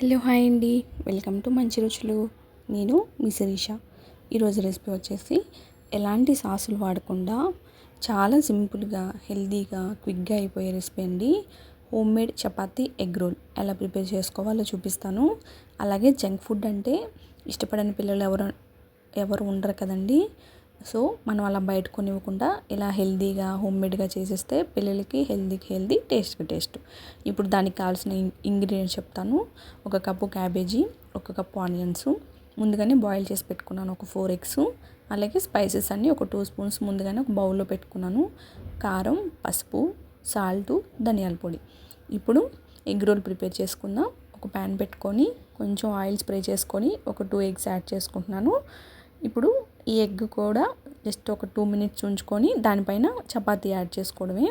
Hello hi అండి. Welcome to Manchi Ruchulu. నేను మీ శిరీష. ఈరోజు రెసిపీ వచ్చేసి ఎలాంటి సాసులు వాడకుండా చాలా సింపుల్గా హెల్తీగా క్విక్గా అయిపోయే రెసిపీ అండి. Home made chapati egg roll. ఎలా ప్రిపేర్ చేసుకోవాలో చూపిస్తాను. అలాగే జంక్ ఫుడ్ అంటే ఇష్టపడని పిల్లలు ఎవరు ఎవరు ఉండరు కదండి. సో మనం అలా బయట కొనివ్వకుండా ఇలా హెల్దీగా హోమ్మేడ్గా చేసేస్తే పిల్లలకి హెల్దీకి హెల్దీ టేస్ట్కి టేస్ట్. ఇప్పుడు దానికి కావాల్సిన ఇంగ్రీడియంట్స్ చెప్తాను. ఒక కప్పు క్యాబేజీ ఒక కప్పు ఆనియన్స్ ముందుగానే బాయిల్ చేసి పెట్టుకున్నాను ఒక ఫోర్ ఎగ్స్ అలాగే స్పైసెస్ అన్నీ ఒక టూ స్పూన్స్ ముందుగానే ఒక బౌల్లో పెట్టుకున్నాను. కారం పసుపు సాల్ట్ ధనియాల పొడి. ఇప్పుడు ఎగ్ రోల్ ప్రిపేర్ చేసుకుందాం. ఒక ప్యాన్ పెట్టుకొని కొంచెం ఆయిల్ స్ప్రే చేసుకొని ఒక టూ ఎగ్స్ యాడ్ చేసుకుంటున్నాను. ఇప్పుడు ఈ ఎగ్ కూడా జస్ట్ ఒక టూ మినిట్స్ ఉంచుకొని దానిపైన చపాతీ యాడ్ చేసుకోవడమే.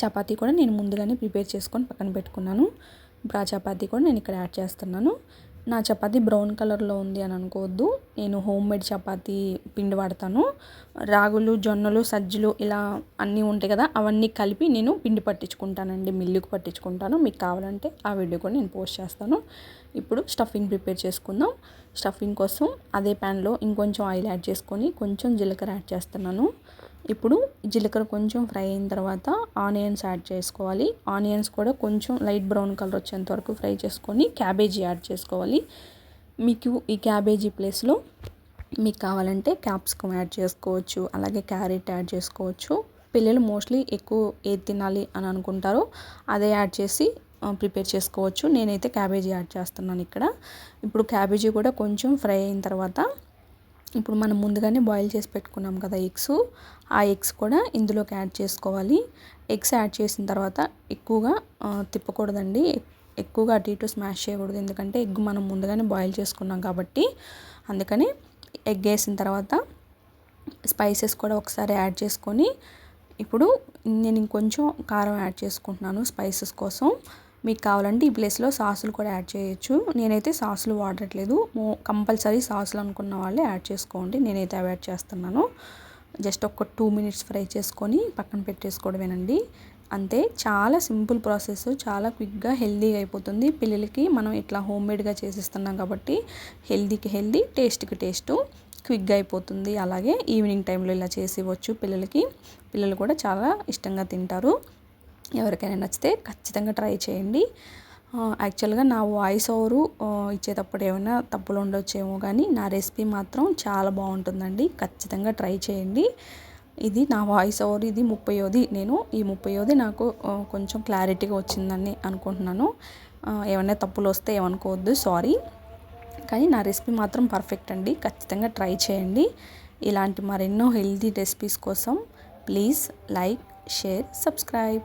చపాతీ కూడా నేను ముందుగానే ప్రిపేర్ చేసుకొని పక్కన పెట్టుకున్నాను. ఇప్పుడు ఆ చపాతీ కూడా నేను ఇక్కడ యాడ్ చేస్తున్నాను. నా చపాతీ బ్రౌన్ కలర్లో ఉంది అని అనుకోవద్దు. నేను హోమ్ మేడ్ చపాతీ పిండి వాడతాను. రాగులు జొన్నలు సజ్జలు ఇలా అన్నీ ఉంటాయి కదా అవన్నీ కలిపి నేను పిండి పట్టించుకుంటానండి. మిల్లుకు పట్టించుకుంటాను. మీకు కావాలంటే ఆ వీడియో కూడా నేను పోస్ట్ చేస్తాను. ఇప్పుడు స్టఫింగ్ ప్రిపేర్ చేసుకుందాం. స్టఫింగ్ కోసం అదే ప్యాన్లో ఇంకొంచెం ఆయిల్ యాడ్ చేసుకొని కొంచెం జీలకర్ర యాడ్ చేస్తున్నాను. ఇప్పుడు జీలకర్ర కొంచెం ఫ్రై అయిన తర్వాత ఆనియన్స్ యాడ్ చేసుకోవాలి. ఆనియన్స్ కూడా కొంచెం లైట్ బ్రౌన్ కలర్ వచ్చేంత వరకు ఫ్రై చేసుకొని క్యాబేజీ యాడ్ చేసుకోవాలి. మీకు ఈ క్యాబేజీ ప్లేస్లో మీకు కావాలంటే క్యాప్సికమ్ యాడ్ చేసుకోవచ్చు అలాగే క్యారెట్ యాడ్ చేసుకోవచ్చు. పిల్లలు మోస్ట్లీ ఎక్కువ ఏది తినాలి అని అనుకుంటారో అదే యాడ్ చేసి ప్రిపేర్ చేసుకోవచ్చు. నేనైతే క్యాబేజీ యాడ్ చేస్తున్నాను ఇక్కడ. ఇప్పుడు క్యాబేజీ కూడా కొంచెం ఫ్రై అయిన తర్వాత ఇప్పుడు మనం ముందుగానే బాయిల్ చేసి పెట్టుకున్నాం కదా ఎగ్స్. ఆ ఎగ్స్ కూడా ఇందులోకి యాడ్ చేసుకోవాలి. ఎగ్స్ యాడ్ చేసిన తర్వాత ఎక్కువగా తిప్పకూడదండి. ఎక్కువగా అటు ఇటు స్మాష్ చేయకూడదు. ఎందుకంటే ఎగ్ మనం ముందుగానే బాయిల్ చేసుకున్నాం కాబట్టి. అందుకని ఎగ్ వేసిన తర్వాత స్పైసెస్ కూడా ఒకసారి యాడ్ చేసుకొని ఇప్పుడు నేను ఇంకొంచెం కారం యాడ్ చేసుకుంటున్నాను స్పైసెస్ కోసం. మీకు కావాలంటే ఈ ప్లేస్లో సాసులు కూడా యాడ్ చేయొచ్చు. నేనైతే సాసులు వాడట్లేదు. కంపల్సరీ సాసులు అనుకున్న వాళ్ళే యాడ్ చేసుకోండి. నేనైతే అవాయిడ్ చేస్తున్నాను. జస్ట్ ఒక టూ మినిట్స్ ఫ్రై చేసుకొని పక్కన పెట్టేసుకోవడమేనండి. అంతే చాలా సింపుల్ ప్రాసెస్ చాలా క్విక్గా హెల్దీగా అయిపోతుంది. పిల్లలకి మనం ఇట్లా హోమ్ మేడ్గా చేసిస్తున్నాం కాబట్టి హెల్దీకి హెల్దీ టేస్ట్కి టేస్ట్ క్విక్గా అయిపోతుంది. అలాగే ఈవినింగ్ టైంలో ఇలా చేసి ఇవ్వచ్చు పిల్లలకి. పిల్లలు కూడా చాలా ఇష్టంగా తింటారు. ఎవరికైనా నచ్చితే ఖచ్చితంగా ట్రై చేయండి. యాక్చువల్గా నా వాయిస్ ఓవరు ఇచ్చేటప్పుడు ఏమైనా తప్పులు ఉండొచ్చేమో కానీ నా రెసిపీ మాత్రం చాలా బాగుంటుందండి. ఖచ్చితంగా ట్రై చేయండి. ఇది నా వాయిస్ ఓవర్ ఇది ముప్పయోది నేను ఈ ముప్పయోది నాకు కొంచెం క్లారిటీగా వచ్చిందని అనుకుంటున్నాను. ఏమైనా తప్పులు వస్తే ఏమనుకోవద్దు సారీ. కానీ నా రెసిపీ మాత్రం పర్ఫెక్ట్ అండి. ఖచ్చితంగా ట్రై చేయండి. ఇలాంటి మరెన్నో హెల్తీ రెసిపీస్ కోసం please like share subscribe.